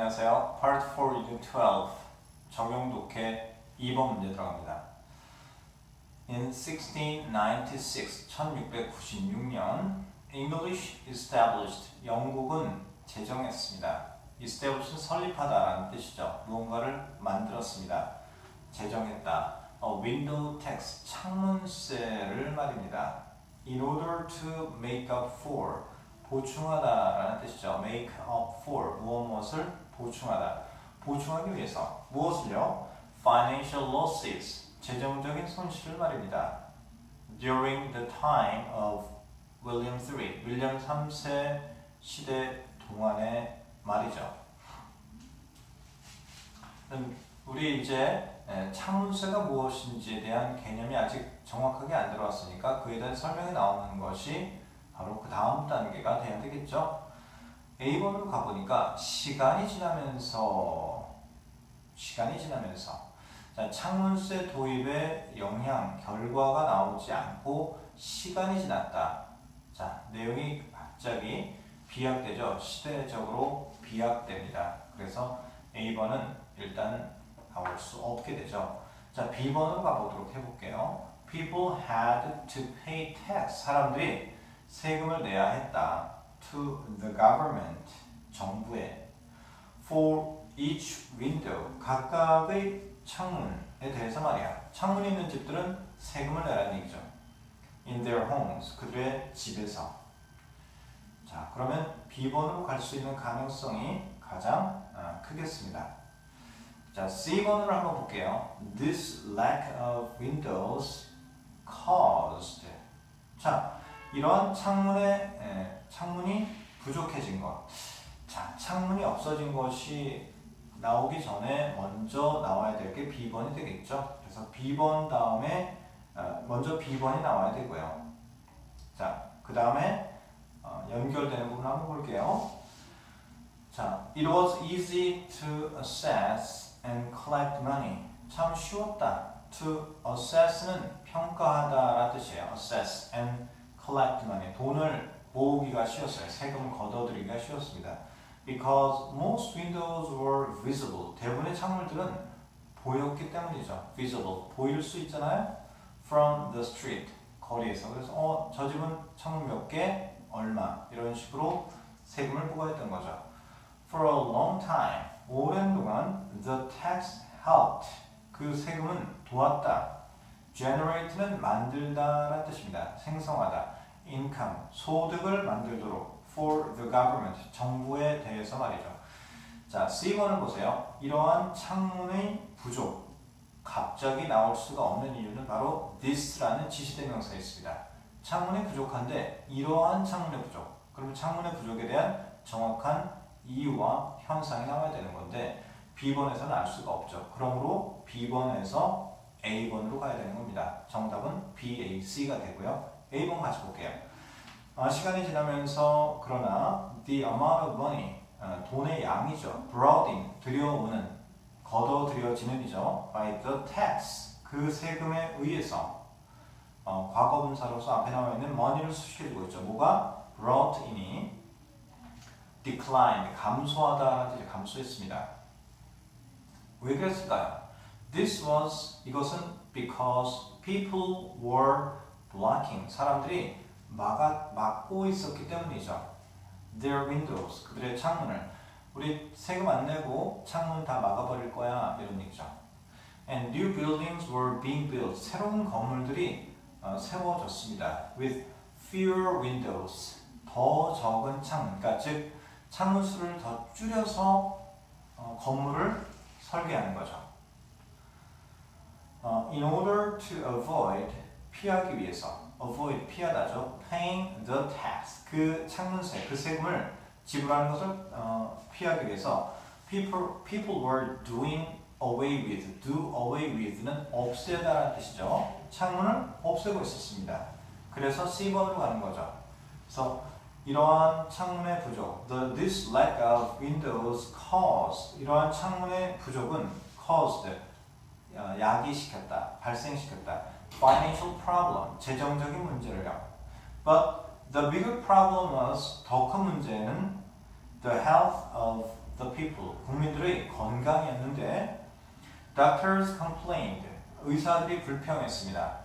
안녕하세요. Part 4 Unit 12 적용 독해 2번 문제 들어갑니다. In 1696, 1696년 English established 영국은 제정했습니다. establish는 설립하다라는 뜻이죠. 무언가를 만들었습니다. 제정했다. A window tax 창문세를 말입니다. In order to make up for 보충하다라는 뜻이죠. make up for 무엇 무엇을 보충하다. 보충하기 위해서 무엇을요? financial losses 재정적인 손실을 말입니다. during the time of William III 윌리엄 3세 시대 동안의 말이죠. 음, 우리 이제 에, 차문세가 무엇인지에 대한 개념이 아직 정확하게 안 들어왔으니까 그에 대한 설명이 나오는 것이 바로 그 다음 단계가 돼야 되겠죠. A번으로 가보니까 시간이 지나면서 시간이 지나면서 자, 창문세 도입의 영향 결과가 나오지 않고 시간이 지났다. 자 내용이 갑자기 비약되죠. 시대적으로 비약됩니다. 그래서 A번은 일단 나올 수 없게 되죠. 자 B번으로 가보도록 해볼게요. People had to pay tax. 사람들이 세금을 내야 했다. To the government. 정부에. For each window. 각각의 창문에 대해서 말이야. 창문이 있는 집들은 세금을 내라는 얘기죠. In their homes. 그들의 집에서. 자, 그러면 B번으로 갈 수 있는 가능성이 가장 아, 크겠습니다. 자, C번으로 한번 볼게요. This lack of windows caused. 자, 이러한 창문의 에, 창문이 부족해진 것. 자, 창문이 없어진 것이 나오기 전에 먼저 나와야 될 게 B번이 되겠죠. 그래서 B번 다음에 어, 먼저 B번이 나와야 되고요. 자, 그 다음에 어, 연결되는 부분 한번 볼게요. 자, it was easy to assess and collect money. 참 쉬웠다. To assess는 평가하다라는 뜻이에요. assess and collect money. 돈을 모으기가 쉬웠어요. 세금을 걷어들이기가 쉬웠습니다. Because most windows were visible. 대부분의 창문들은 보였기 때문이죠. visible. 보일 수 있잖아요. From the street. 거리에서. 그래서 어, 저 집은 창문 몇 개, 얼마 이런 식으로 세금을 부과했던 거죠. For a long time. 오랜 동안 the tax helped. 그 세금은 도왔다. Generate는 만들다라는 뜻입니다. 생성하다. income, 소득을 만들도록 for the government, 정부에 대해서 말이죠. 자, C번을 보세요. 이러한 창문의 부족, 갑자기 나올 수가 없는 이유는 바로 this라는 지시대명사에 있습니다. 창문이 부족한데 이러한 창문의 부족, 그러면 창문의 부족에 대한 정확한 이유와 현상이 나와야 되는 건데 B번에서는 알 수가 없죠. 그러므로 B번에서 A번으로 가야 되는 겁니다. 정답은 B, A, C가 되고요. A번 같이 볼게요. 아, 시간이 지나면서 그러나 the amount of money 아, 돈의 양이죠. brought 들여오는 걷어 들여지는이죠. by the tax 그 세금에 의해서 어, 과거 분사로서 앞에 나와 있는 money를 수식해주고 있죠. 뭐가 brought in이 declined 감소하다 라는 뜻이 감소했습니다. 왜 그랬을까요? This was 이것은 because people were blocking 사람들이 막아 막고 있었기 때문이죠. Their windows 그들의 창문을 우리 세금 안 내고 창문 다 막아버릴 거야 이런 얘기죠. And new buildings were being built 새로운 건물들이 어, 세워졌습니다. With fewer windows 더 적은 창문 그러니까 즉 창문 수를 더 줄여서 어, 건물을 설계하는 거죠. 어, in order to avoid 피하기 위해서 avoid 피하다죠. paying the tax 그 창문세 그 세금을 지불하는 것을 어, 피하기 위해서 people people were doing away with do away with는 없애다라는 뜻이죠. 창문을 없애고 있었습니다. 그래서 C번으로 가는 거죠. 그래서 이러한 창문의 부족, the this lack of windows caused 이러한 창문의 부족은 caused 어, 야기시켰다, 발생시켰다. financial problem, 재정적인 문제를요. But the bigger problem was 더 큰 문제는 the health of the people 국민들의 건강이었는데 doctors complained 의사들이 불평했습니다.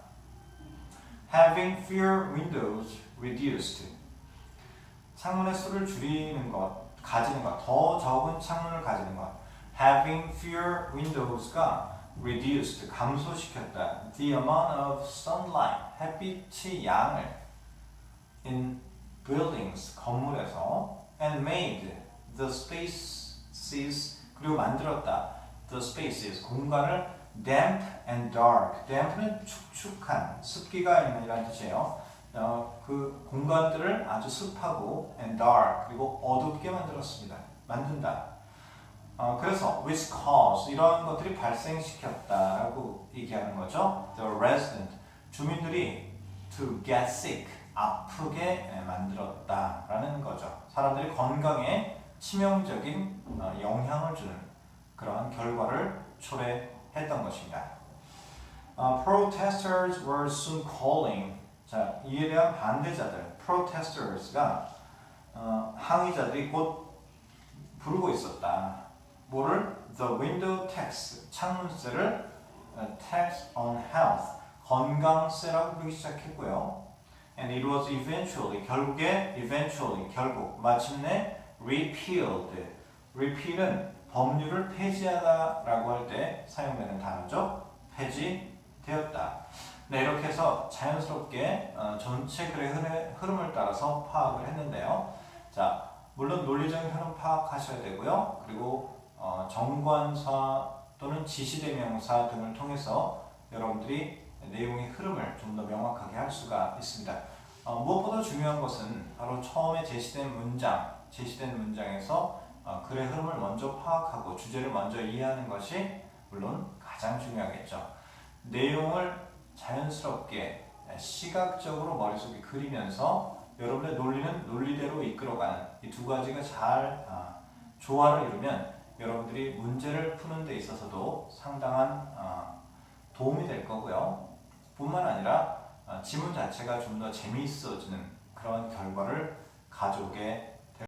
having fewer windows reduced 창문의 수를 줄이는 것, 가지는 것, 더 적은 창문을 가지는 것. having fewer windows가 reduced, 감소시켰다. the amount of sunlight, 햇빛의 양을 in buildings, 건물에서 and made the spaces, 그리고 만들었다. the spaces, 공간을 damp and dark. damp는 축축한, 습기가 있는 이란 뜻이에요. 어, 그 공간들을 아주 습하고 and dark 그리고 어둡게 만들었습니다. 만든다. 어, 그래서 which cause 이런 것들이 발생시켰다라고 얘기하는 거죠. The resident 주민들이 to get sick 아프게 예, 만들었다라는 거죠. 사람들이 건강에 치명적인 어, 영향을 주는 그러한 결과를 초래했던 것입니다. 어, protesters were soon calling 자, 이에 대한 반대자들, protesters가 어, 항의자들이 곧 부르고 있었다. 뭐를? The window tax, 창문세를 어, tax on health, 건강세라고 부르기 시작했고요. And it was eventually, 결국에 eventually, 결국, 마침내 repealed. repeal은 법률을 폐지하다라고 할 때 사용되는 단어죠. 폐지되었다. 네, 이렇게 해서 자연스럽게 어, 전체 글의 흐름- 흐름을 따라서 파악을 했는데요. 자, 물론 논리적인 흐름 파악하셔야 되고요. 그리고 어, 정관사 또는 지시대명사 등을 통해서 여러분들이 내용의 흐름을 좀 더 명확하게 할 수가 있습니다. 어, 무엇보다 중요한 것은 바로 처음에 제시된 문장, 제시된 문장에서 어, 글의 흐름을 먼저 파악하고 주제를 먼저 이해하는 것이 물론 가장 중요하겠죠. 내용을 자연스럽게 시각적으로 머릿속에 그리면서 여러분의 논리는 논리대로 이끌어가는 이 두 가지가 잘 아, 조화를 이루면 여러분들이 문제를 푸는 데 있어서도 상당한 아, 도움이 될 거고요. 뿐만 아니라 아, 지문 자체가 좀 더 재미있어지는 그런 결과를 가져오게